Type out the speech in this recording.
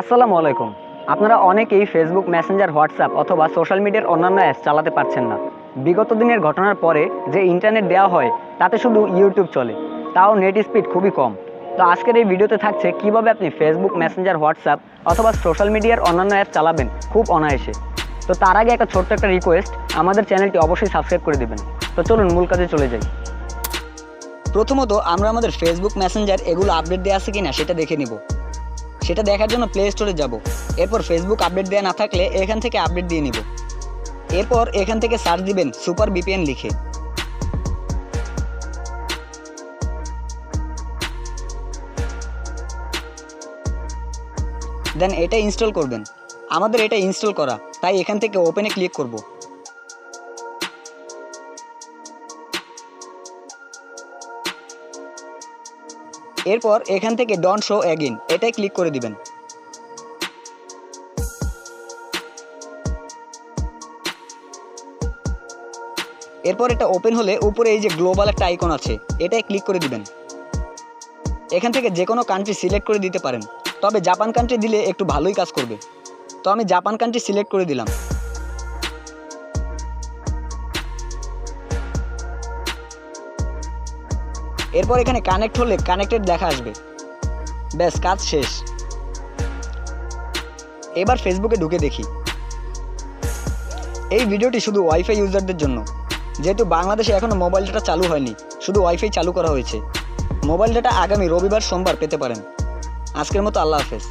আসসালামু আলাইকুম। আপনারা অনেকেই ফেসবুক মেসেঞ্জার হোয়াটসঅ্যাপ অথবা সোশ্যাল মিডিয়ার অন্যান্য অ্যাপস চালাতে পারছেন না। বিগত দিনের ঘটনার পরে যে ইন্টারনেট দেওয়া হয়, তাতে শুধু ইউটিউব চলে। তাও নেট স্পিড খুবই কম। তো আজকের এই ভিডিওতে থাকছে কীভাবে আপনি ফেসবুক মেসেঞ্জার হোয়াটসঅ্যাপ অথবা সোশ্যাল মিডিয়ার অন্যান্য অ্যাপ চালাবেন খুব অনায়াসে। তো তার আগে একটা ছোট্ট একটা রিকোয়েস্ট আমাদের চ্যানেলটি অবশ্যই সাবস্ক্রাইব করে দেবেন। তো চলুন মূল কাজে চলে যাই। প্রথমত আমরা আমাদের ফেসবুক মেসেঞ্জার এগুলো আপডেট দেওয়া আছে কিনা সেটা দেখে নিব। সেটা দেখার জন্য প্লে স্টোরে যাব। এরপর ফেসবুক আপডেট দেওয়া না থাকলে এখান থেকে আপডেট দিয়ে নিব। এরপর এখান থেকে সার্চ দিবেন সুপার বিপিএন লিখে। দেন এটা ইনস্টল করবেন। আমাদের এটা ইনস্টল করা, তাই এখান থেকে ওপেনে ক্লিক করব। এরপর এখান থেকে ডন শো অ্যাগিন এটাই ক্লিক করে দিবেন। এরপর এটা ওপেন হলে উপরে এই যে গ্লোবাল একটা আইকন আছে, এটাই ক্লিক করে দিবেন। এখান থেকে যে কোনো কান্ট্রি সিলেক্ট করে দিতে পারেন, তবে জাপান কান্ট্রি দিলে একটু ভালোই কাজ করবে। তো আমি জাপান কান্ট্রি সিলেক্ট করে দিলাম। এরপর এখানে কানেক্ট হলে কানেক্টেড দেখা আসবে। ব্যাস, কাজ শেষ। এবার ফেসবুকে ঢুকে দেখি। এই ভিডিওটি শুধু ওয়াইফাই ইউজারদের জন্য। যেহেতু বাংলাদেশে এখনও মোবাইল ডাটা চালু হয়নি, শুধু ওয়াইফাই চালু করা হয়েছে। মোবাইল ডাটা আগামী রবিবার, সোমবার পেতে পারেন। আজকের মতো আল্লাহ হাফেজ।